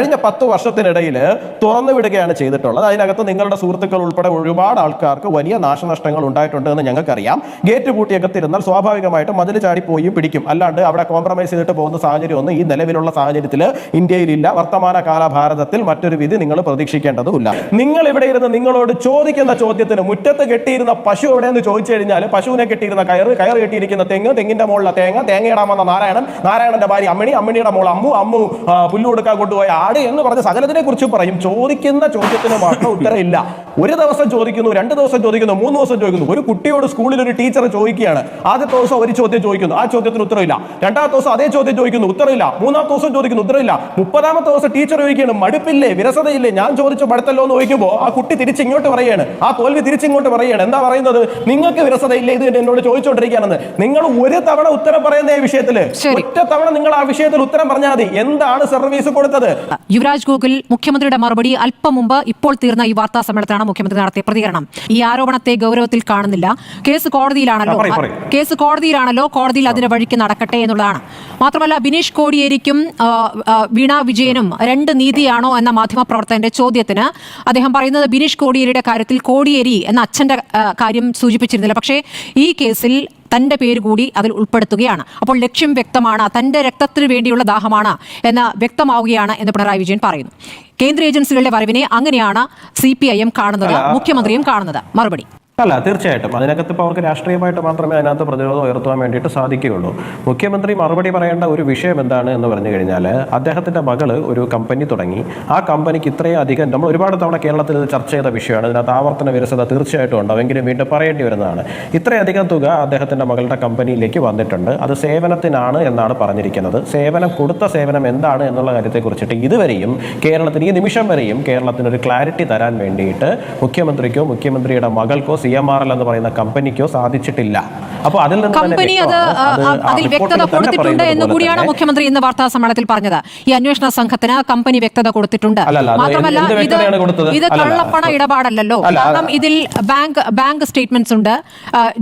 കഴിഞ്ഞ പത്ത് വർഷത്തിനിടയിൽ തുറന്നു വിടുകയാണ് ചെയ്തിട്ടുള്ളത്. അതിനകത്ത് നിങ്ങളുടെ സുഹൃത്തുക്കൾ ഉൾപ്പെടെ ഒരുപാട് ആൾക്കാർക്ക് വലിയ നാശനഷ്ടങ്ങൾ ഉണ്ടായിട്ടുണ്ട് എന്ന് ഞങ്ങൾക്കറിയാം. ഗേറ്റ് പൂട്ടിയകത്തിരുന്നാൽ സ്വാഭാവികമായിട്ടും മതിൽ ചാടി ചാടിപ്പോയി പിടിക്കും. അല്ലാണ്ട് അവിടെ കോംപ്രമൈസ് ചെയ്തിട്ട് പോകുന്ന സാഹചര്യമൊന്നും ഈ നിലവിലുള്ള സാഹചര്യത്തിൽ ഇന്ത്യയിലില്ല. വർത്തമാന കാല ഭാരതത്തിൽ മറ്റൊരു വിധി നിങ്ങൾ പ്രതീക്ഷിക്കേണ്ടതുമില്ല. നിങ്ങൾ ഇവിടെ ഇരുന്ന് നിങ്ങളോട് ചോദിക്കുന്ന ചോദ്യത്തിന് മുറ്റത്ത് കെട്ടിയിരുന്ന പശു എവിടെയെന്ന് ചോദിച്ചു കഴിഞ്ഞാൽ പശുവിനെ കെട്ടിയിരുന്ന കയർ കയർ കെട്ടിയിരിക്കുന്ന തെങ്ങ് തെങ്ങിന്റെ മുകളിലെ തേങ്ങ തേങ്ങയിടാൻ വന്ന നാരായണൻ നാരായണന്റെ ഭാര്യ അമ്മിണി അമ്മിണിയുടെ മോൾ അമ്മു അമ്മു പുല്ലുകൊടുക്കാൻ കൊണ്ടുപോയ കൊടുക്കാൻ ആട് എന്ന് പറഞ്ഞ സകലത്തിനെ കുറിച്ച് പറയും. ചോദിക്കുന്ന ചോദ്യത്തിന് മാത്രം ഉത്തരമില്ല. ഒരു ദിവസം ചോദിക്കുന്നു രണ്ട് ദിവസം ചോദിക്കുന്നു മൂന്ന് ദിവസം ചോദിക്കുന്നു. ഒരു കുട്ടിയോട് സ്കൂളിൽ ഒരു ടീച്ചർ ചോദിക്കുകയാണ്. ആദ്യത്തെ ദിവസം ഒരു ചോദ്യം ചോദിക്കുന്നു ആ ചോദ്യത്തിന് ഉത്തരവില്ല രണ്ടാമത്തെ ദിവസം അതേ ചോദ്യം ചോദിക്കുന്നു ഉത്തരവില്ല മൂന്നാമത്തെ ദിവസം ചോദിക്കുന്നു ഉത്തരവില്ല മുപ്പതാമത്തെ ദിവസം ടീച്ചർ ചോദിക്കുകയാണ് മടുപ്പില്ലേ? വിരസതയില്ലേ? ഞാൻ ചോദിച്ചു മടുത്തല്ലോ എന്ന് ചോദിക്കുമ്പോൾ ആ കുട്ടി തിരിച്ചിങ്ങോട്ട് പറയുകയാണ് ആ തോൽവി തിരിച്ചിങ്ങോട്ട് പറയുകയാണ് എന്താ പറയുന്നത്? നിങ്ങൾക്ക് വിരസതയില്ലേ ഇത് എന്നോട് ചോദിച്ചുകൊണ്ടിരിക്കുകയാണെന്ന് നിങ്ങൾ ഒരു തവണ ഉത്തരം പറയുന്ന ഈ വിഷയത്തിൽ ഒറ്റ തവണ നിങ്ങൾ ആ വിഷയത്തിൽ ഉത്തരം പറഞ്ഞാൽ മതി. എന്താണ് സർവീസ് കൊടുത്തത്? യുവരാജ് ഗോകുൽ മുഖ്യമന്ത്രിയുടെ മറുപടി അല്പം മുമ്പ് ഇപ്പോൾ തീർന്ന ഈ വാർത്താ സമ്മേളനത്തിലാണ് മുഖ്യമന്ത്രി നടത്തിയ പ്രതികരണം. ഈ ആരോപണത്തെ ഗൗരവത്തിൽ കാണുന്നില്ല. കേസ് കോടതിയിലാണല്ലോ. കേസ് കോടതിയിലാണല്ലോ. കോടതിയിൽ അതിന്റെ വഴിക്ക് നടക്കട്ടെ എന്നുള്ളതാണ്. മാത്രമല്ല ബിനീഷ് കോടിയേരിക്കും വീണ വിജയനും രണ്ട് നീതിയാണോ എന്ന മാധ്യമ പ്രവർത്തകന്റെ ചോദ്യത്തിന് അദ്ദേഹം പറയുന്നത് ബിനീഷ് കോടിയേരിയുടെ കാര്യത്തിൽ കോടിയേരി എന്ന അച്ഛന്റെ കാര്യം സൂചിപ്പിച്ചിരുന്നില്ല. പക്ഷേ ഈ കേസിൽ തന്റെ പേര് കൂടി അതിൽ ഉൾപ്പെടുത്തുകയാണ്. അപ്പോൾ ലക്ഷ്യം വ്യക്തമാണ് തന്റെ രക്തത്തിന് വേണ്ടിയുള്ള ദാഹമാണ് എന്ന് വ്യക്തമാവുകയാണ് എന്ന് പിണറായി വിജയൻ പറയുന്നു. കേന്ദ്ര ഏജൻസികളുടെ വരവിനെ അങ്ങനെയാണ് സി പി ഐ എം കാണുന്നത് മുഖ്യമന്ത്രിയും കാണുന്നത്. മറുപടി. അല്ല തീർച്ചയായിട്ടും. അതിനകത്ത് ഇപ്പോൾ അവർക്ക് രാഷ്ട്രീയമായിട്ട് മാത്രമേ അതിനകത്ത് പ്രതിരോധം ഉയർത്തുവാൻ വേണ്ടിയിട്ട് സാധിക്കുകയുള്ളൂ. മുഖ്യമന്ത്രി മറുപടി പറയേണ്ട ഒരു വിഷയം എന്താണ് എന്ന് പറഞ്ഞു കഴിഞ്ഞാൽ അദ്ദേഹത്തിന്റെ മകൾ ഒരു കമ്പനി തുടങ്ങി. ആ കമ്പനിക്ക് ഇത്രയും അധികം നമ്മൾ ഒരുപാട് തവണ കേരളത്തിൽ ചർച്ച ചെയ്ത വിഷയമാണ്. ഇതിനകത്ത് ആവർത്തന വിരസത തീർച്ചയായിട്ടും ഉണ്ടാവും വീണ്ടും പറയേണ്ടി വരുന്നതാണ്. ഇത്രയധികം തുക അദ്ദേഹത്തിന്റെ മകളുടെ കമ്പനിയിലേക്ക് വന്നിട്ടുണ്ട്. അത് സേവനത്തിനാണ് എന്നാണ് പറഞ്ഞിരിക്കുന്നത്. സേവനം കൊടുത്ത സേവനം എന്താണ് എന്നുള്ള കാര്യത്തെക്കുറിച്ചിട്ട് ഇതുവരെയും കേരളത്തിന് ഈ നിമിഷം വരെയും കേരളത്തിന് ഒരു ക്ലാരിറ്റി തരാൻ വേണ്ടിയിട്ട് മുഖ്യമന്ത്രിക്കോ മുഖ്യമന്ത്രിയുടെ മകൾക്കോ സി എം ആർ എൽ എന്ന് പറയുന്ന കമ്പനിക്കോ സാധിച്ചിട്ടില്ല. അപ്പോൾ അതിൽ നിന്ന് കമ്പനി അത് അതിൽ വ്യക്തത കൊടുത്തിട്ടുണ്ട് എന്ന് കൂടിയാണ് മുഖ്യമന്ത്രി ഇന്ന് വാർത്താ സമ്മേളനത്തിൽ പറഞ്ഞത്. ഈ അന്വേഷണ സംഘത്തിന് കമ്പനി വ്യക്തത കൊടുത്തിട്ടുണ്ട്. മാത്രമല്ല ഇത്? ഇത് കള്ളപ്പണ ഇടപാടല്ലല്ലോ. കാരണം ഇതിൽ ബാങ്ക് ബാങ്ക് സ്റ്റേറ്റ്മെന്റ്സ് ഉണ്ട്.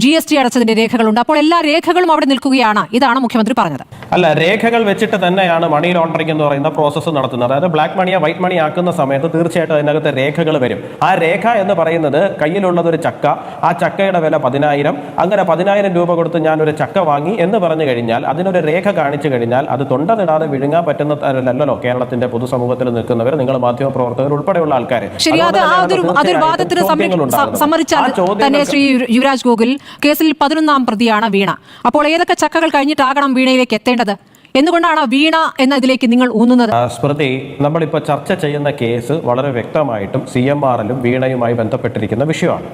ജി എസ് ടി അടച്ചതിന്റെ രേഖകളുണ്ട്. അപ്പോൾ എല്ലാ രേഖകളും അവിടെ നിൽക്കുകയാണ് ഇതാണ് മുഖ്യമന്ത്രി പറഞ്ഞത്. അല്ല രേഖകൾ വെച്ചിട്ട് തന്നെയാണ് മണി ലോണ്ടറിംഗ് എന്ന് പറയുന്ന പ്രോസസ്സ് നടത്തുന്നത്. അതായത് ബ്ലാക്ക് മണിയെ വൈറ്റ് മണി ആക്കുന്ന സമയത്ത് തീർച്ചയായിട്ടും അതിനകത്ത് രേഖകൾ വരും. ആ രേഖ എന്ന് പറയുന്നത് കയ്യിലുള്ളത് ഒരു ചക്ക ആ ചക്കയുടെ വില പതിനായിരം. അങ്ങനെ പതിനായിരം രൂപ കൊടുത്ത് ഞാൻ ഒരു ചക്ക വാങ്ങി എന്ന് പറഞ്ഞു കഴിഞ്ഞാൽ അതിനൊരു രേഖ കാണിച്ചു കഴിഞ്ഞാൽ അത് തൊണ്ടതിടാതെ വിഴുങ്ങാൻ പറ്റുന്ന തരമല്ലല്ലോ കേരളത്തിന്റെ പൊതുസമൂഹത്തിൽ നിൽക്കുന്നവർ നിങ്ങൾ മാധ്യമ പ്രവർത്തകർ ഉൾപ്പെടെയുള്ള ആൾക്കാർ തന്നെ ശ്രീ യുവരാജ് ഗോകുൽ കേസിൽ പതിനൊന്നാം പ്രതിയാണ് വീണ. അപ്പോൾ ഏതൊക്കെ ചക്കകൾ കഴിഞ്ഞിട്ടാകണം വീണയിലേക്ക് എത്തേണ്ടത്? എന്തുകൊണ്ടാണ് വീണ എന്ന ഇതിലേക്ക് നിങ്ങൾ ഊന്നുന്നത്? സ്മൃതി നമ്മളിപ്പോൾ ചർച്ച ചെയ്യുന്ന കേസ് വളരെ വ്യക്തമായിട്ടും സി എം ആറിലും വീണയുമായി ബന്ധപ്പെട്ടിരിക്കുന്ന വിഷയമാണ്.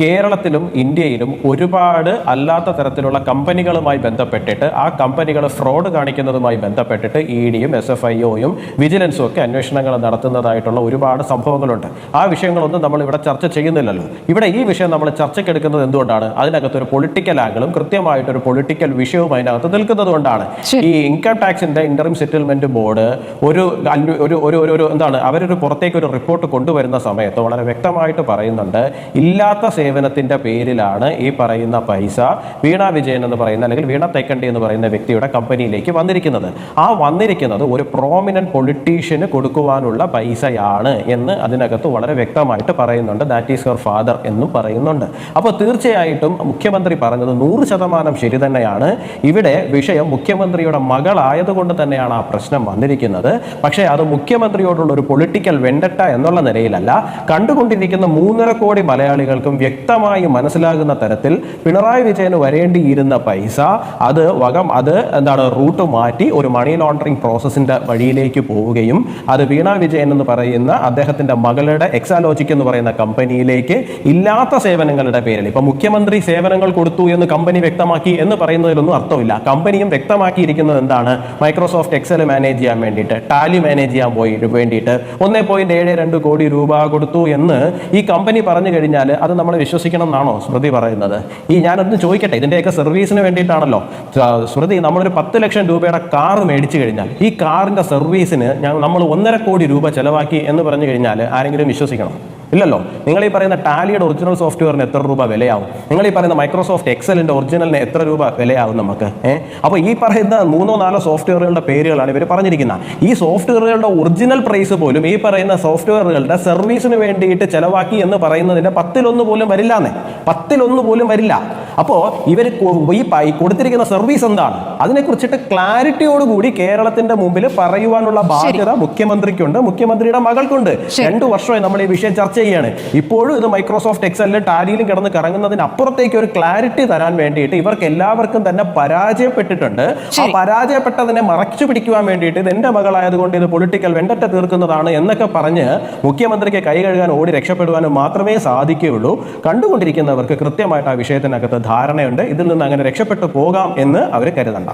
കേരളത്തിലും ഇന്ത്യയിലും ഒരുപാട് അല്ലാത്ത തരത്തിലുള്ള കമ്പനികളുമായി ബന്ധപ്പെട്ടിട്ട് ആ കമ്പനികൾ ഫ്രോഡ് കാണിക്കുന്നതുമായി ബന്ധപ്പെട്ടിട്ട് ഇ ഡിയും എസ് എഫ് ഐ ഒയും വിജിലൻസും ഒക്കെ അന്വേഷണങ്ങൾ നടത്തുന്നതായിട്ടുള്ള ഒരുപാട് സംഭവങ്ങളുണ്ട്. ആ വിഷയങ്ങളൊന്നും നമ്മൾ ഇവിടെ ചർച്ച ചെയ്യുന്നില്ലല്ലോ. ഇവിടെ ഈ വിഷയം നമ്മൾ ചർച്ചയ്ക്കെടുക്കുന്നത് എന്തുകൊണ്ടാണ്? അതിനകത്ത് ഒരു പൊളിറ്റിക്കൽ ആംഗിളും കൃത്യമായിട്ടൊരു പൊളിറ്റിക്കൽ വിഷയവും അതിനകത്ത് നിൽക്കുന്നത് കൊണ്ടാണ്. ഈ ഇൻകം ടാക്സിന്റെ ഇന്റർം സെറ്റിൽമെന്റ് ബോർഡ് ഒരു ഒരു ഒരു ഒരു ഒരു എന്താണ്? അവരൊരു പുറത്തേക്ക് ഒരു റിപ്പോർട്ട് കൊണ്ടുവരുന്ന സമയത്ത് വളരെ വ്യക്തമായിട്ട് പറയുന്നുണ്ട് ഇല്ലാത്ത സേവനത്തിന്റെ പേരിലാണ് ഈ പറയുന്ന പൈസ വീണ വിജയൻ എന്ന് പറയുന്ന അല്ലെങ്കിൽ വീണ തേക്കണ്ടി എന്ന് പറയുന്ന വ്യക്തിയുടെ കമ്പനിയിലേക്ക് വന്നിരിക്കുന്നത്. ആ വന്നിരിക്കുന്നത് ഒരു പ്രോമിനന്റ് പൊളിറ്റീഷ്യന് കൊടുക്കുവാനുള്ള പൈസയാണ് എന്ന് അതിനകത്ത് വളരെ വ്യക്തമായിട്ട് പറയുന്നുണ്ട്. ദാറ്റ് ഈസ് യുവർ ഫാദർ എന്നും പറയുന്നുണ്ട്. അപ്പോൾ തീർച്ചയായിട്ടും മുഖ്യമന്ത്രി പറഞ്ഞത് നൂറ് ശതമാനം ശരി തന്നെയാണ്. ഇവിടെ വിഷയം മുഖ്യമന്ത്രിയുടെ മകളായതുകൊണ്ട് തന്നെയാണ് ആ പ്രശ്നം വന്നിരിക്കുന്നത്. പക്ഷേ അത് മുഖ്യമന്ത്രിയോടുള്ള ഒരു പൊളിറ്റിക്കൽ വെണ്ടട്ട എന്നുള്ള നിലയിലല്ല. കണ്ടുകൊണ്ടിരിക്കുന്ന മൂന്നര കോടി മലയാളികൾക്കും വ്യക്തമായി മനസ്സിലാകുന്ന തരത്തിൽ പിണറായി വിജയന് വരേണ്ടിയിരുന്ന പൈസ അത് വകം അത് എന്താണ് റൂട്ട് മാറ്റി ഒരു മണി ലോണ്ടറിംഗ് പ്രോസസ്സിന്റെ വഴിയിലേക്ക് പോവുകയും അത് വീണ വിജയൻ എന്ന് പറയുന്ന അദ്ദേഹത്തിന്റെ മകളുടെ എക്സാലോജിക് എന്ന് പറയുന്ന കമ്പനിയിലേക്ക് ഇല്ലാത്ത സേവനങ്ങളുടെ പേരിൽ ഇപ്പൊ മുഖ്യമന്ത്രി സേവനങ്ങൾ കൊടുത്തു എന്ന് കമ്പനി വ്യക്തമാക്കി എന്ന് പറയുന്നതിലൊന്നും അർത്ഥമില്ല. കമ്പനിയും വ്യക്തമാക്കിയിരിക്കുന്നത് എന്താണ്? മൈക്രോസോഫ്റ്റ് എക്സൽ മാനേജ് ചെയ്യാൻ വേണ്ടിയിട്ട് ടാലി മാനേജ് ചെയ്യാൻ പോയി വേണ്ടിയിട്ട്. ഒന്നേ പോയിന്റ് ഏഴ് രണ്ട് കോടി രൂപ കൊടുത്തു എന്ന് ഈ കമ്പനി പറഞ്ഞു കഴിഞ്ഞാൽ അത് നമ്മൾ വിശ്വസിക്കണം എന്നാണോ സ്മൃതി പറയുന്നത്? ഈ ഞാനൊന്ന് ചോദിക്കട്ടെ ഇതിന്റെയൊക്കെ സർവീസിന് വേണ്ടിയിട്ടാണല്ലോ. സ്മൃതി നമ്മളൊരു പത്ത് ലക്ഷം രൂപയുടെ കാർ മേടിച്ചു കഴിഞ്ഞാൽ ഈ കാറിന്റെ സർവീസിന് നമ്മൾ ഒന്നര കോടി രൂപ ചിലവാക്കി എന്ന് പറഞ്ഞു കഴിഞ്ഞാൽ ആരെങ്കിലും വിശ്വസിക്കണം. ഇല്ലല്ലോ. നിങ്ങൾ ഈ പറയുന്ന ടാലിയുടെ ഒറിജിനൽ സോഫ്റ്റ്വെയറിന് എത്ര രൂപ വിലയാവും? നിങ്ങൾ ഈ പറയുന്ന മൈക്രോസോഫ്റ്റ് എക്സലിന്റെ ഒറിജിനലിന് എത്ര രൂപ വിലയാവും നമുക്ക്? ഏഹ് അപ്പോൾ ഈ പറയുന്ന മൂന്നോ നാലോ സോഫ്റ്റ്വെയറുകളുടെ പേരുകളാണ് ഇവർ പറഞ്ഞിരിക്കുന്നത് ഈ സോഫ്റ്റ്വെയറുകളുടെ ഒറിജിനൽ പ്രൈസ് പോലും ഈ പറയുന്ന സോഫ്റ്റ്വെയറുകളുടെ സർവീസിന് വേണ്ടിയിട്ട് ചെലവാക്കി എന്ന് പറയുന്നതിന്റെ പത്തിലൊന്ന് പോലും വരില്ല വരില്ലാന്നേ. പത്തിലൊന്ന് പോലും വരില്ല. അപ്പോൾ ഇവർ ഈ പൈ- കൊടുത്തിരിക്കുന്ന സർവീസ് എന്താണ്? അതിനെക്കുറിച്ചിട്ട് ക്ലാരിറ്റിയോടുകൂടി കേരളത്തിന്റെ മുമ്പിൽ പറയുവാനുള്ള ബാധ്യത മുഖ്യമന്ത്രിക്കുണ്ട്. മുഖ്യമന്ത്രിയുടെ മകൾക്കുണ്ട്. രണ്ടു വർഷമായി നമ്മൾ ഈ വിഷയം ചർച്ച ചെയ്യാണ്. ഇപ്പോഴും ഇത് മൈക്രോസോഫ്റ്റ് എക്സലിലും ടാലിയിലും കിടന്ന് കറങ്ങുന്നതിന് അപ്പുറത്തേക്ക് ഒരു ക്ലാരിറ്റി തരാൻ വേണ്ടിയിട്ട് ഇവർക്ക് എല്ലാവർക്കും തന്നെ പരാജയപ്പെട്ടിട്ടുണ്ട്. ആ പരാജയപ്പെട്ടതിനെ മറച്ചു പിടിക്കുവാൻ വേണ്ടിയിട്ട് ഇത് എന്റെ മകളായതുകൊണ്ട് ഇത് പൊളിറ്റിക്കൽ വെണ്ടറ്റ തീർക്കുന്നതാണ് എന്നൊക്കെ പറഞ്ഞ് മുഖ്യമന്ത്രിക്ക് കൈ കഴുകാൻ ഓടി രക്ഷപ്പെടുവാനും മാത്രമേ സാധിക്കുകയുള്ളൂ. കണ്ടുകൊണ്ടിരിക്കുന്നവർക്ക് കൃത്യമായിട്ട് ആ വിഷയത്തിനകത്ത് ധാരണയുണ്ട്. ഇതിൽ നിന്ന് അങ്ങനെ രക്ഷപ്പെട്ടു പോകാം എന്ന് അവർ കരുതണ്ട.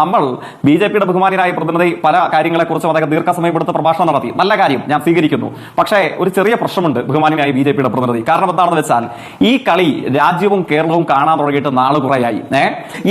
നമ്മൾ ബി ജെ പിയുടെ ബഹുമാനായ പ്രതിനിധി പല കാര്യങ്ങളെക്കുറിച്ചും അദ്ദേഹം ദീർഘസമയപ്പെടുത്ത പ്രഭാഷണം നടത്തി. നല്ല കാര്യം ഞാൻ സ്വീകരിക്കുന്നു. പക്ഷേ ഒരു ചെറിയ പ്രശ്നമുണ്ട് ബഹുമാനായ ബി ജെ പിയുടെ പ്രതിനിധി. കാരണം എന്താണെന്ന് വെച്ചാൽ ഈ കളി രാജ്യവും കേരളവും കാണാൻ തുടങ്ങിയിട്ട് നാൾ കുറയായി.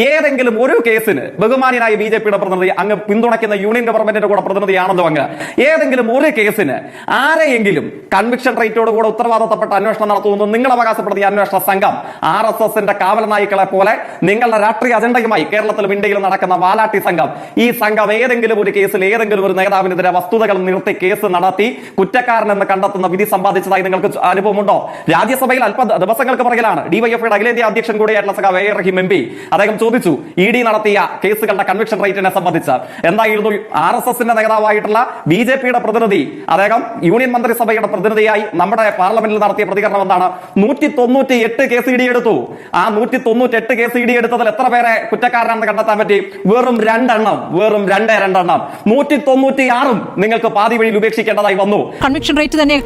ഏതെങ്കിലും ഒരു കേസിന് ബഹുമാനായ ബി ജെ പിയുടെ പ്രതിനിധി അങ്ങ് പിന്തുണയ്ക്കുന്ന യൂണിയൻ ഗവൺമെന്റിന്റെ കൂടെ പ്രതിനിധിയാണെന്നോ അങ്ങ് ഏതെങ്കിലും ഒരു കേസിന് ആരെയെങ്കിലും കൺവിക്ഷൻ റേറ്റോട് കൂടെ ഉത്തരവാദിത്തപ്പെട്ട അന്വേഷണം നടത്തുമെന്ന് നിങ്ങൾ അവകാശപ്പെടുത്തിയ അന്വേഷണ സംഘം ആർ എസ് എസിന്റെ കാവൽ നായ്ക്കളെ പോലെ നിങ്ങളുടെ രാഷ്ട്രീയ അജണ്ടയുമായി കേരളത്തിലും ഇന്ത്യയിലും നടക്കുന്ന വാലാട്ടി സംഘം ഈ സംഘം ഏതെങ്കിലും ഒരു കേസിൽ ഏതെങ്കിലും ഒരു നേതാവിനെതിരെ വസ്തുതകൾ നിർത്തി കേസ് നടത്തി കുറ്റക്കാരനെന്ന് കണ്ടെത്തുന്ന വിധി സമ്പാദിച്ചതായി നിങ്ങൾക്ക് അനുഭവമുണ്ടോ? രാജ്യസഭയിൽ അല്പ ദിവസങ്ങൾക്ക് പുറകിലാണ് ഡിവൈഎഫ്ഐയുടെ അഖിലേന്ത്യാ അധ്യക്ഷൻ കൂടിയായിട്ടുള്ള സഖാവ് എ. Rahim M P. അദ്ദേഹം ചോദിച്ചു ഇ ഡി നടത്തിയ കേസുകളുടെ കൺവിക്ഷൻ റേറ്റിനെ സംബന്ധിച്ച്. എന്തായിരുന്നു ആർ എസ് എസിന്റെ നേതാവായിട്ടുള്ള ബി ജെ പിയുടെ പ്രതിനിധി അദ്ദേഹം യൂണിയൻ മന്ത്രിസഭയുടെ പ്രതിനിധിയായി നമ്മുടെ പാർലമെന്റിൽ നടത്തിയ പ്രതികരണം എന്താണ്? നൂറ്റി തൊണ്ണൂറ്റി എട്ട് കേസ് ഇ ഡി എടുത്തു. ആ നൂറ്റി തൊണ്ണൂറ്റി എട്ട് കേസ് ഇ ഡി എടുത്തതിൽ എത്ര പേരെ കുറ്റക്കാരനാണെന്ന് കണ്ടെത്താൻ പറ്റി? വെറും രണ്ടെണ്ണം വെറും രണ്ടേ രണ്ടെണ്ണം. നൂറ്റി തൊണ്ണൂറ്റി ആറും നിങ്ങൾക്ക് പാതി വഴിയിൽ ഉപേക്ഷിക്കേണ്ടതായി വന്നു. കൺവിക്ഷൻ റേറ്റ് തന്നെ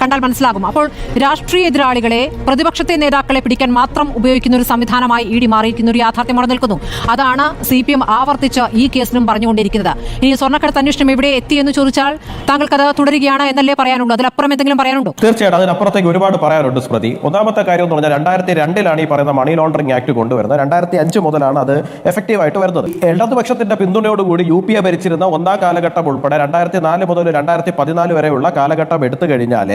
കണ്ടാൽ മനസ്സിലാകും. അപ്പോൾ രാഷ്ട്രീയ എതിരാളികളെ പ്രതിപക്ഷത്തെ നേതാക്കളെ പിടിക്കാൻ മാത്രം ഉപയോഗിക്കുന്ന ഒരു സംവിധാനമായി ഇ ഡി മാറിയിരിക്കുന്ന ഒരു യാഥാർത്ഥ്യം നിൽക്കുന്നു. അതാണ് സി പി എം ആവർത്തിച്ച് ഈ കേസിലും പറഞ്ഞുകൊണ്ടിരിക്കുന്നത്. ഇനി സ്വർണക്കടത്ത് അന്വേഷണം എവിടെ എത്തി എന്ന് ചോദിച്ചാൽ താങ്കൾക്കത് തുടരുകയാണ് എന്നല്ലേ പറയാനുള്ളൂ? അതിലപ്പുറം എന്തെങ്കിലും പറയാനുണ്ടോ? തീർച്ചയായിട്ടും അതിനപ്പുറത്തേക്ക് ഒരുപാട് പറയാനുണ്ട് സ്മൃതി. ഒന്നാമത്തെ കാര്യം എന്ന് പറഞ്ഞാൽ രണ്ടായിരത്തി രണ്ടിലാണ് ഈ പറയുന്ന മണി ലോണ്ടറിംഗ് ആക്ട് കൊണ്ടുവരുന്നത്. രണ്ടായിരത്തി അഞ്ച് മുതലാണ് അത് എഫക്റ്റീവായിട്ട് വരുന്നത്. ഇടതുപക്ഷത്തിന്റെ പിന്തുണയോടുകൂടി യു പി എ ഭരിച്ചിരുന്ന ഒന്നാം കാലഘട്ടം ഉൾപ്പെടെ രണ്ടായിരത്തി നാല് മുതൽ രണ്ടായിരത്തി പതിനാല് വരെയുള്ള കാലഘട്ടം എടുത്തു കഴിഞ്ഞാൽ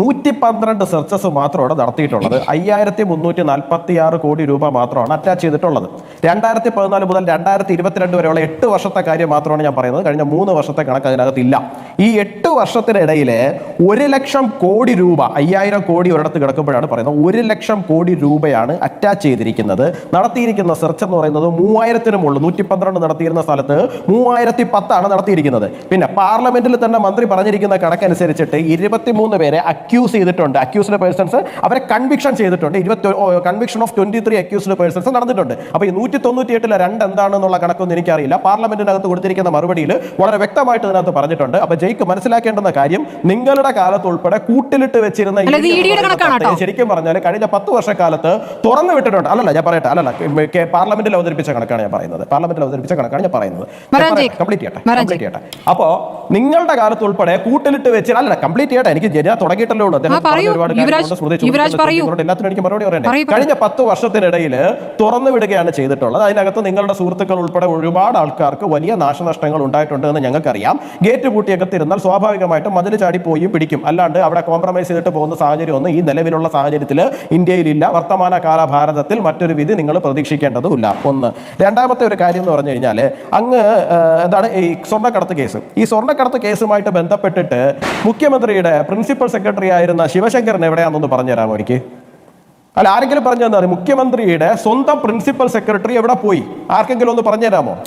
നൂറ്റി പന്ത്രണ്ട് സെർച്ചസ് മാത്രമാണ് നടത്തിയിട്ടുള്ളത്. അയ്യായിരത്തി മുന്നൂറ്റി നാൽപ്പത്തി ആറ് കോടി രൂപ മാത്രമാണ് അറ്റാച്ച് ചെയ്തിട്ടുള്ളത്. രണ്ടായിരത്തി പതിനാല് മുതൽ രണ്ടായിരത്തി ഇരുപത്തിരണ്ട് വരെയുള്ള എട്ട് വർഷത്തെ കാര്യം മാത്രമാണ് ഞാൻ പറയുന്നത്. കഴിഞ്ഞ മൂന്ന് വർഷത്തെ കണക്ക് അതിനകത്തില്ല. ഈ എട്ട് വർഷത്തിനിടയിൽ ഒരു ലക്ഷം കോടി രൂപ അയ്യായിരം കോടി ഒരിടത്ത് കിടക്കുമ്പോഴാണ് പറയുന്നത്. ഒരു ലക്ഷം കോടി രൂപയാണ് അറ്റാച്ച് ചെയ്തിരിക്കുന്നത്. നടത്തിയിരിക്കുന്ന സെർച്ച് എന്ന് പറയുന്നത് മൂവായിരത്തിനും ഉള്ളു. നൂറ്റി പന്ത്രണ്ട് നടത്തിയിരുന്ന സ്ഥലത്ത് മൂവായിരത്തി പത്താണ് നടത്തിയിരിക്കുന്നത്. പിന്നെ പാർലമെന്റിൽ തന്നെ മന്ത്രി പറഞ്ഞിരിക്കുന്ന കണക്കനുസരിച്ചിട്ട് ഇരുപത്തിമൂന്ന് പേരെ അക്യൂസ് ചെയ്തിട്ടുണ്ട്. അക്യൂസ്ഡ് പേഴ്സൺസ് അവരെ കൺവിക്ഷൻ ചെയ്തിട്ടുണ്ട്. ഇരുപത്തി conviction of twenty three accused persons നടന്നിട്ടുണ്ട്. അപ്പോൾ ഈ നൂറ്റി തൊണ്ണൂറ്റി എട്ടിലെ രണ്ട് എന്താണെന്നുള്ള കണക്കൊന്നും എനിക്കറിയില്ല. പാർലമെന്റിനകത്ത് കൊടുത്തിരിക്കുന്ന മറുപടിയിൽ വളരെ വ്യക്തമായിട്ട് ഇതിനകത്ത് പറഞ്ഞിട്ടുണ്ട്. അപ്പൊ ജയിക്ക് മനസ്സിലാക്കേണ്ടുന്ന കാര്യം നിങ്ങളുടെ കാലത്ത് ഉൾപ്പെടെ കൂട്ടിലിട്ട് വെച്ചിരുന്ന ശരിക്കും പറഞ്ഞാൽ കഴിഞ്ഞ പത്ത് വർഷക്കാലത്ത് തുറന്നു വിട്ടിട്ടുണ്ട് അല്ലല്ല ഞാൻ പറയട്ടെ. അല്ലല്ല പാർലമെന്റിൽ അവതരിപ്പിച്ച കണക്കാണ് ഞാൻ പറയുന്നത്. പാർലമെന്റിൽ അവതരിപ്പിച്ച കണക്കാണ് ഞാൻ പറയുന്നത്. കംപ്ലീറ്റ് ചെയ്യട്ടെ കംപ്ലീറ്റ് ചെയ്യട്ടെ. അപ്പോ നിങ്ങളുടെ കാലത്ത് ഉൾപ്പെടെ കൂട്ടിലിട്ട് വെച്ച് അല്ല കംപ്ലീറ്റ് ചെയ്യട്ടെ എനിക്ക് ഞാൻ തുടങ്ങിയിട്ടല്ലോ ഉള്ളൂ. എല്ലാത്തിനും എനിക്ക് മറുപടി പറയണ്ടേ പറയൂ, പറയൂ. കഴിഞ്ഞ പത്ത് വർഷത്തിനിടയിൽ തുറന്നു വിടുകയാണ് ചെയ്തിട്ടുള്ളത്. അതിനകത്ത് നിങ്ങളുടെ സുഹൃത്തുക്കൾ ഉൾപ്പെടെ ഒരുപാട് ആൾക്കാർക്ക് വലിയ നാശനഷ്ടങ്ങൾ ഉണ്ടായിട്ടുണ്ട് എന്ന് ഞങ്ങൾക്കറിയാം. ഗേറ്റ് പൂട്ടിയകത്തിരുന്നാൽ സ്വാഭാവികമായിട്ടും മതിൽ ചാടി പോയി പിടിക്കും. അല്ലാണ്ട് അവിടെ കോംപ്രമൈസ് ചെയ്തിട്ട് പോകുന്ന സാഹചര്യം ഒന്നും ഈ നിലവിലുള്ള സാഹചര്യത്തിൽ ഇന്ത്യയിലില്ല വർത്തമാന കാല ഭാരതത്തിൽ മറ്റൊരു വിധി നിങ്ങൾ പ്രതീക്ഷിക്കേണ്ടതുമില്ല. ഒന്ന്. രണ്ടാമത്തെ ഒരു കാര്യം എന്ന് പറഞ്ഞു കഴിഞ്ഞാൽ അങ്ങ് എന്താണ് ഈ സ്വർണക്കടത്ത് കേസ്. ഈ സ്വർണക്കടത്ത് കേസുമായിട്ട് ബന്ധപ്പെട്ടിട്ട് മുഖ്യമന്ത്രിയുടെ പ്രിൻസിപ്പൽ സെക്രട്ടറി ആയിരുന്ന ശിവശങ്കരൻ എവിടെയാണെന്നൊന്ന് പറഞ്ഞുതരാമോ എനിക്ക്? അല്ല ആരെങ്കിലും പറഞ്ഞു തന്നാൽ മുഖ്യമന്ത്രിയുടെ സ്വന്തം പ്രിൻസിപ്പൽ സെക്രട്ടറി എവിടെ പോയി? ആർക്കെങ്കിലും ഒന്ന് പറഞ്ഞു തരാമോ?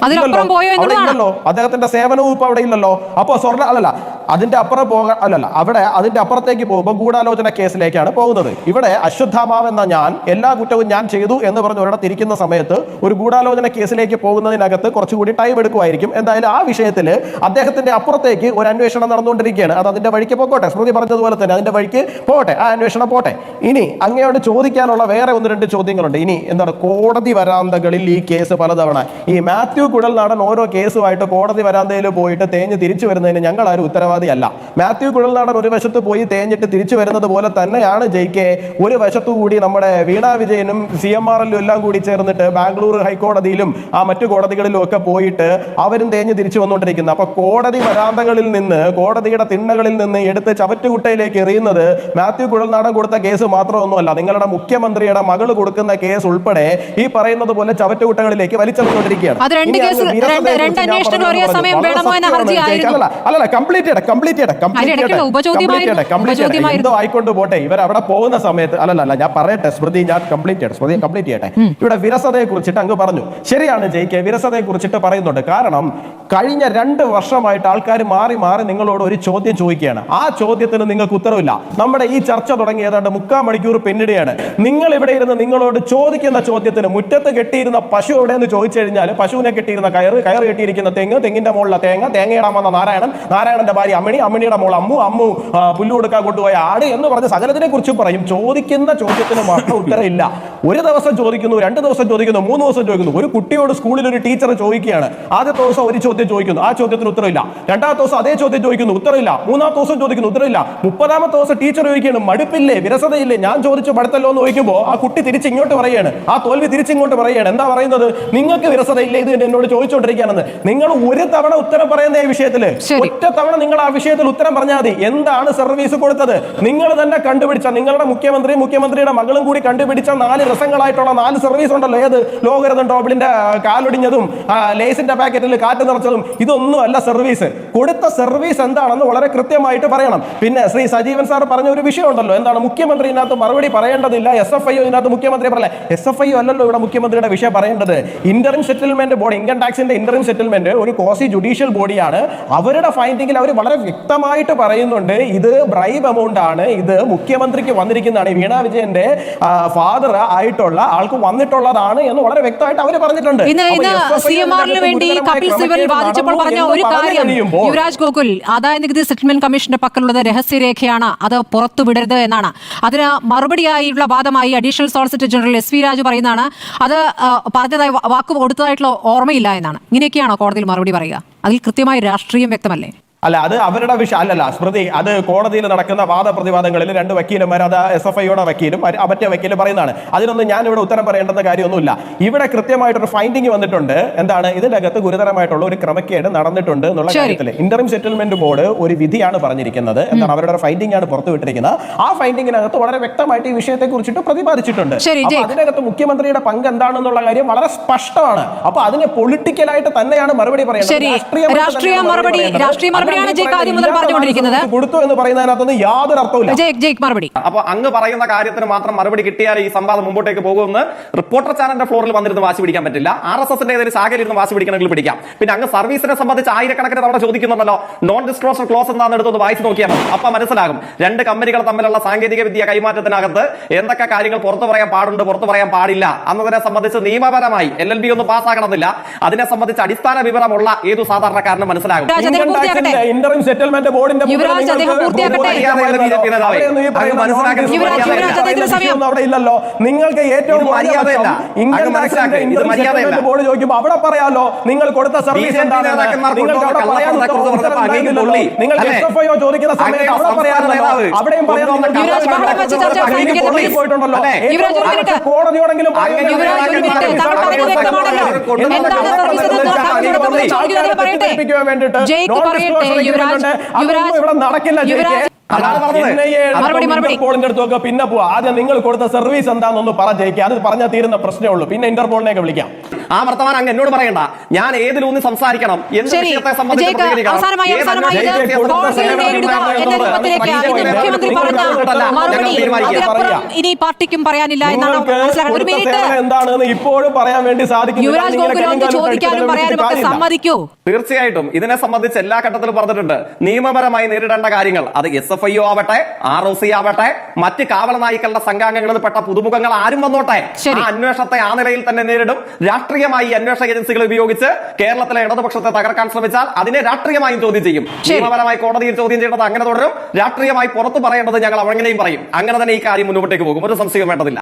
അവിടെ ഇല്ലല്ലോ. അദ്ദേഹത്തിന്റെ സേവന ഇപ്പൊ അവിടെ ഇല്ലല്ലോ. അപ്പൊ സ്വർണ അല്ലല്ല. അതിന്റെ അപ്പുറം പോകാൻ അല്ലല്ല അവിടെ അതിന്റെ അപ്പുറത്തേക്ക് പോകുമ്പോൾ ഗൂഢാലോചന കേസിലേക്കാണ് പോകുന്നത്. ഇവിടെ അശ്വത്ഥാമാവ് എന്ന ഞാൻ എല്ലാ കുറ്റവും ഞാൻ ചെയ്തു എന്ന് പറഞ്ഞ് ഒരിടത്ത് ഇരിക്കുന്ന സമയത്ത് ഒരു ഗൂഢാലോചന കേസിലേക്ക് പോകുന്നതിനകത്ത് കുറച്ചുകൂടി ടൈം എടുക്കുമായിരിക്കും. എന്തായാലും ആ വിഷയത്തിൽ അദ്ദേഹത്തിന്റെ അപ്പുറത്തേക്ക് ഒരു അന്വേഷണം നടന്നുകൊണ്ടിരിക്കുകയാണ്. അത് അതിന്റെ വഴിക്ക് പോകട്ടെ. സ്മൃതി പറഞ്ഞതുപോലെ തന്നെ അതിന്റെ വഴിക്ക് പോകട്ടെ. ആ അന്വേഷണം പോട്ടെ ഇനി അങ്ങയോട് ചോദിക്കാനുള്ള വേറെ ഒന്ന് രണ്ട് ചോദ്യങ്ങളുണ്ട്. ഇനി എന്താണ് കോടതി വരാന്തകളിൽ ഈ കേസ് പലതവണ? ഈ മാത്യു കുഴൽനാടൻ ഓരോ കേസുമായിട്ട് കോടതി വരാന്തയിൽ പോയിട്ട് തേഞ്ഞ് തിരിച്ചു വരുന്നതിന് ഞങ്ങൾ ആരും ഉത്തരവാദി കോടതിയല്ല മാത്യു കുഴൽനാടൻ ഒരു വശത്ത് പോയി തേഞ്ഞിട്ട് തിരിച്ചു വരുന്നത് പോലെ തന്നെയാണ് ജയിക്കെ ഒരു വശത്തു കൂടി നമ്മുടെ വീണ വിജയനും സി എം ആർ എല്ലും എല്ലാം കൂടി ചേർന്നിട്ട് ബാംഗ്ലൂർ ഹൈക്കോടതിയിലും ആ മറ്റു കോടതികളിലും ഒക്കെ പോയിട്ട് അവരും തേഞ്ഞ് തിരിച്ചു വന്നുകൊണ്ടിരിക്കുന്നത് അപ്പൊ കോടതി വരാന്തകളിൽ നിന്ന് കോടതിയുടെ തിണ്ണകളിൽ നിന്ന് എടുത്ത് ചവറ്റുകുട്ടയിലേക്ക് എറിയുന്നത് മാത്യു കുഴൽനാടൻ കൊടുത്ത കേസ് മാത്രമൊന്നുമല്ല. നിങ്ങളുടെ മുഖ്യമന്ത്രിയുടെ മകൾ കൊടുക്കുന്ന കേസ് ഉൾപ്പെടെ ഈ പറയുന്നത് പോലെ ചവറ്റുകുട്ടകളിലേക്ക് വലിച്ചെറിഞ്ഞുകൊണ്ടിരിക്കുകയാണ്. അല്ലല്ല കംപ്ലീറ്റ് ചെയ്യട്ടെ കംപ്ലീറ്റ് ചെയ്യട്ടെ കംപ്ലീറ്റ് അതിനിടയ്ക്കുള്ള ചെയ്യട്ടെ ഉപചോദ്യമായിരുന്നു. ചെയ്യട്ടെ, complete ചെയ്യട്ടെ. എന്തോ ആയിക്കൊണ്ട് പോട്ടെ ഇവർ അവിടെ പോകുന്ന സമയത്ത് അല്ലല്ല ഞാൻ പറയട്ടെ സ്മൃതി ഞാൻ കംപ്ലീറ്റ് ചെയ്യട്ടെ സ്മൃതി കംപ്ലീറ്റ് ചെയ്യട്ടെ. ഇവിടെ വിരസതയെ കുറിച്ചിട്ട് അങ്ങ് പറഞ്ഞു. ശരിയാണ് ജയിക്കെ വിരസതയെ കുറിച്ചിട്ട് പറയുന്നുണ്ട്. കാരണം കഴിഞ്ഞ രണ്ട് വർഷമായിട്ട് ആൾക്കാർ മാറി മാറി നിങ്ങളോട് ഒരു ചോദ്യം ചോദിക്കുകയാണ്. ആ ചോദ്യത്തിന് നിങ്ങൾക്ക് ഉത്തരവില്ല. നമ്മുടെ ഈ ചർച്ച തുടങ്ങി ഏതാണ്ട് മുക്കാൽ മണിക്കൂർ പിന്നിടുകയാണ്. നിങ്ങൾ ഇവിടെ ഇരുന്ന് നിങ്ങളോട് ചോദിക്കുന്ന ചോദ്യത്തിന് മുറ്റത്ത് കെട്ടിയിരുന്ന പശു എവിടെയെന്ന് ചോദിച്ചു കഴിഞ്ഞാൽ പശുവിനെ കെട്ടിയിരുന്ന കയറ് കയറ് കെട്ടിയിരിക്കുന്ന തെങ്ങ് തെങ്ങിന്റെ മുകളിലെ തേങ്ങ തേങ്ങയിടാൻ വന്ന നാരായണൻ നാരായണന്റെ ഭാര്യ അമ്മിണി അമ്മിണിയുടെ മോൾ അമ്മു അമ്മു പുല്ലു കൊടുക്കാൻ കൊണ്ടുപോയ ആട് എന്ന് പറഞ്ഞ് സകലത്തിനെ കുറിച്ച് പറയും. ചോദിക്കുന്ന ചോദ്യത്തിന് മാത്രം ഉത്തരമില്ല. ഒരു ദിവസം ചോദിക്കുന്നു രണ്ട് ദിവസം ചോദിക്കുന്നു മൂന്ന് ദിവസം ചോദിക്കുന്നു. ഒരു കുട്ടിയോട് സ്കൂളിൽ ഒരു ടീച്ചർ ചോദിക്കുകയാണ്. ആദ്യത്തെ ദിവസം ഒരു ചോദ്യം ചോദിക്കുന്നു ആ ചോദ്യത്തിന് ഉത്തരവില്ല രണ്ടാമത്തെ ദിവസം അതേ ചോദ്യം ചോദിക്കുന്നു ഉത്തരവില്ല മൂന്നാമത്തെ ദിവസം ചോദിക്കുന്നു ഉത്തരവില്ല മുപ്പതാമത്തെ ദിവസം ടീച്ചർ ചോദിക്കുകയാണ് മടുപ്പില്ലേ? വിരസതയില്ലേ? ഞാൻ ചോദിച്ചു പഠിത്തല്ലോ എന്ന് ചോദിക്കുമ്പോൾ ആ കുട്ടി തിരിച്ച് ഇങ്ങോട്ട് പറയുകയാണ്. ആ തോൽവി തിരിച്ചിങ്ങോട്ട് പറയുകയാണ്. എന്താ പറയുന്നത്? നിങ്ങൾക്ക് വിരസതയില്ലേ? ഇത് എന്നോട് ചോദിച്ചുകൊണ്ടിരിക്കുകയാണെന്ന്. നിങ്ങൾ ഒരു തവണ ഉത്തരം പറയുന്ന ഈ വിഷയത്തിൽ ഒറ്റ തവണ നിങ്ങൾ ആ വിഷയത്തിൽ ഉത്തരം പറഞ്ഞാൽ മതി. എന്താണ് സർവീസ് കൊടുത്തത്? നിങ്ങൾ തന്നെ കണ്ടുപിടിച്ച നിങ്ങളുടെ മുഖ്യമന്ത്രി മുഖ്യമന്ത്രിയുടെ മകളും കൂടി കണ്ടുപിടിച്ച നാല് രസങ്ങളായിട്ടുള്ള നാല് സർവീസ് ഉണ്ടല്ലോ. ഏത്? ലോകരതൻ ടോബിളിന്റെ കാലൊടിഞ്ഞതും ലേസിന്റെ പാക്കറ്റിൽ കാറ്റ് നിറച്ചതും. ഇതൊന്നും അല്ല സർവീസ്. കൊടുത്ത സർവീസ് എന്താണെന്ന് വളരെ കൃത്യമായിട്ട് പറയണം. പിന്നെ ശ്രീ സജീവൻ സാർ പറഞ്ഞ ഒരു വിഷയം ഉണ്ടല്ലോ. എന്താണ് മുഖ്യമന്ത്രി ഇതിനകത്ത് മറുപടി പറയേണ്ടതില്ല? എസ് എഫ് ഐ ഇതിനകത്ത് മുഖ്യമന്ത്രി പറയല എസ് എഫ് ഐ അല്ലല്ലോ ഇവിടെ മുഖ്യമന്ത്രിയുടെ വിഷയം പറയേണ്ടത്. ഇന്ററിം സെറ്റിൽമെന്റ് ബോർഡ് ഇൻകം ടാക്സിന്റെ ഇന്ററിം സെറ്റിൽമെന്റ് ഒരു കോസി ജുഡീഷ്യൽ ബോഡിയാണ് അവരുടെ ഫൈൻഡിങ്ങിൽ അവർ വളരെ വ്യക്തമായിട്ട് പറയുന്നുണ്ട് ഇത് ബ്രൈബ് എമൗണ്ട് ആണ്. ഇത് മുഖ്യമന്ത്രിക്ക് വന്നിരിക്കുന്നതാണ്. വീണ വിജയന്റെ ഫാദർ ആയിട്ടുള്ള ആൾക്ക് വന്നിട്ടുള്ളതാണ് എന്ന് വളരെ വ്യക്തമായിട്ട് അവർ പറഞ്ഞിട്ടുണ്ട്. വേണ്ടി കപിൽ സിബൽ വാദിച്ചപ്പോൾ പറഞ്ഞ ഒരു കാര്യം യുവരാജ് ഗോകുൽ ആദായ നികുതി സെറ്റിൽമെന്റ് കമ്മീഷന്റെ പക്കലുള്ളത് രഹസ്യരേഖയാണ്. അത് പുറത്തുവിടരുത് എന്നാണ്. അതിന് മറുപടിയായുള്ള വാദമായി additional solicitor general S V Raju പറയുന്നതാണ്. അത് പറഞ്ഞതായി വാക്ക് കൊടുത്തതായിട്ടുള്ള ഓർമ്മയില്ല എന്നാണ്. ഇങ്ങനെയൊക്കെയാണോ കോടതിയിൽ മറുപടി പറയുക? അതിൽ കൃത്യമായി രാഷ്ട്രീയം വ്യക്തമല്ലേ? അല്ല അത് അവരുടെ വിഷയം അല്ലല്ല സ്മൃതി അത് കോടതിയിൽ നടക്കുന്ന വാദപ്രതിവാദങ്ങളിൽ രണ്ട് വക്കീലന്മാർ അത് എസ് എഫ് ഐയുടെ വക്കീലും അവറ്റ മറ്റേ വക്കീലും പറയുന്നതാണ്. അതിനൊന്നും ഞാൻ ഇവിടെ ഉത്തരം പറയേണ്ടെന്ന കാര്യമൊന്നുമില്ല. ഇവിടെ കൃത്യമായിട്ടൊരു ഫൈൻഡിങ് വന്നിട്ടുണ്ട്. എന്താണ്? ഇതിനകത്ത് ഗുരുതരമായിട്ടുള്ള ഒരു ക്രമക്കേട് നടന്നിട്ടുണ്ട് എന്നുള്ള കാര്യത്തിൽ ഇന്റർം സെറ്റിൽമെന്റ് ബോർഡ് ഒരു വിധിയാണ് പറഞ്ഞിരിക്കുന്നത്. എന്താണ്? അവരുടെ ഒരു ഫൈൻഡിംഗ് ആണ് പുറത്തുവിട്ടിരിക്കുന്നത് ആ ഫൈൻഡിങ്ങിനകത്ത് വളരെ വ്യക്തമായിട്ട് ഈ വിഷയത്തെ കുറിച്ചിട്ട് പ്രതിപാദിച്ചിട്ടുണ്ട് അതിനകത്ത് മുഖ്യമന്ത്രിയുടെ പങ്ക് എന്താണെന്നുള്ള കാര്യം വളരെ സ്പഷ്ടമാണ്. അപ്പൊ അതിനെ പൊളിറ്റിക്കലായിട്ട് തന്നെയാണ് മറുപടി പറയുന്നത്. രാഷ്ട്രീയ മറുപടി-. രാഷ്ട്രീയ അല്ലാതെ ജയ് കാര്യം ആദ്യം മുതൽ പറഞ്ഞുകൊണ്ടിരിക്കുന്നത്. കൊടുത്തു എന്ന് പറയുന്നതിനകത്തൊന്നും യാതൊരു അർത്ഥമില്ല ജയ്ക്ക് മറുപടി. അപ്പൊ അങ്ങ് പറയുന്ന കാര്യത്തിന് മാത്രം മറുപടി കിട്ടിയാൽ ഈ സംവാദം മുമ്പോട്ടേക്ക് പോകുമെന്ന് റിപ്പോർട്ടർ ചാനലിന്റെ ഫ്ലോറിൽ വന്നിരുന്ന് വാശി പിടിക്കാൻ പറ്റില്ല. ആർ എസ് എസിന്റെ ഏതൊരു ശാഖയിൽ ഇരുന്ന് വാശി പിടിക്കണമെങ്കിൽ പിടിക്കാം. പിന്നെ അങ്ങ് സർവീസിനെ സംബന്ധിച്ച് ആയിരക്കണക്കിന് തവണ ചോദിക്കുന്നുണ്ടല്ലോ നോൺ ഡിസ്ക്ലോസർ ക്ലോസ് എന്താണെന്ന് എടുത്തൊന്ന് വായിച്ചു നോക്കിയാൽ മതി. അപ്പൊ മനസ്സിലാകും രണ്ട് കമ്പനികൾ തമ്മിലുള്ള സാങ്കേതിക വിദ്യ കൈമാറ്റത്തിനകത്ത് എന്തൊക്കെ കാര്യങ്ങൾ പുറത്തു പറയാൻ പാടുണ്ട് പുറത്തു പറയാൻ പാടില്ല എന്നതിനെ സംബന്ധിച്ച് നിയമപരമായി എൽ എൽ ബി ഒന്നും പാസ്സാകണമെന്നില്ല. അതിനെ സംബന്ധിച്ച് അടിസ്ഥാന വിവരമുള്ള ഏതു സാധാരണക്കാരനും മനസ്സിലാകും. ഇന്റർം സെറ്റിൽമെന്റ് ബോർഡിന്റെ അവിടെ ഇല്ലല്ലോ നിങ്ങൾക്ക് ഏറ്റവും. ഇൻകം ടാക്സിന്റെ ബോർഡ് ചോദിക്കുമ്പോൾ അവിടെ പറയാലോ നിങ്ങൾ കൊടുത്ത സർവീസ് എന്താണ് നിങ്ങൾക്ക് അവിടെ പറയാൻ. നിങ്ങൾ? എസ് എഫ് ചോദിക്കുന്ന സമയത്ത് അവിടെ അവിടെയും. പോയിട്ടുണ്ടല്ലോ കോടതിയോടെങ്കിലും അങ്ങ് ഇവിടെ നടക്കില്ല പിന്നെ പോവാ. ആദ്യം നിങ്ങൾ കൊടുത്ത സർവീസ് എന്താണെന്നൊന്ന് പറ ജയിക്കുക അത് പറഞ്ഞാൽ തീരുന്ന പ്രശ്നമേ ഉള്ളൂ. പിന്നെ ഇന്റർപോളിനെയൊക്കെ വിളിക്കാം. ആ വർത്തമാനം അങ്ങ് എന്നോട് പറയണ്ട. ഞാൻ ഏതിലൂന്നി സംസാരിക്കണം. എന്ത് വിഷയത്തെ ഇനി പാർട്ടിക്കും പറയാനില്ല എന്നാണ് ഒരു മിനിറ്റ്. എന്താണെന്ന് ഇപ്പോഴും പറയാൻ വേണ്ടി സാധിക്കും യുവരാജ് ചോദിക്കാനും പറയാനും ഒക്കെ സമ്മതിക്കൂ. തീർച്ചയായിട്ടും ഇതിനെ സംബന്ധിച്ച് എല്ലാ ഘട്ടത്തിലും പറഞ്ഞിട്ടുണ്ട്. നിയമപരമായി നേരിടേണ്ട കാര്യങ്ങൾ. അത് എസ് എഫ് ഐ ഒ ആവട്ടെ ആർ ഒ സി ആവട്ടെ മറ്റ് കാവള നായ്ക്കളുടെ സംഘാംഗങ്ങളിൽ പെട്ട പുതുമുഖങ്ങൾ ആരും വന്നോട്ടെ. ആ അന്വേഷണത്തെ ആ നിലയിൽ തന്നെ നേരിടും. രാഷ്ട്രീയമായി അന്വേഷണ ഏജൻസികൾ ഉപയോഗിച്ച് കേരളത്തിലെ ഇടതുപക്ഷത്തെ തകർക്കാൻ ശ്രമിച്ചാൽ അതിനെ രാഷ്ട്രീയമായും ചോദ്യം ചെയ്യും. നിയമപരമായി കോടതിയിൽ ചോദ്യം ചെയ്യേണ്ടത് അങ്ങനെ തുടരും. രാഷ്ട്രീയമായി പുറത്തു പറയേണ്ടത് ഞങ്ങൾ അവങ്ങനെയും പറയും. അങ്ങനെ തന്നെ ഈ കാര്യം മുന്നോട്ടേക്ക് പോകും. ഒരു സംശയവും വേണ്ടതില്ല.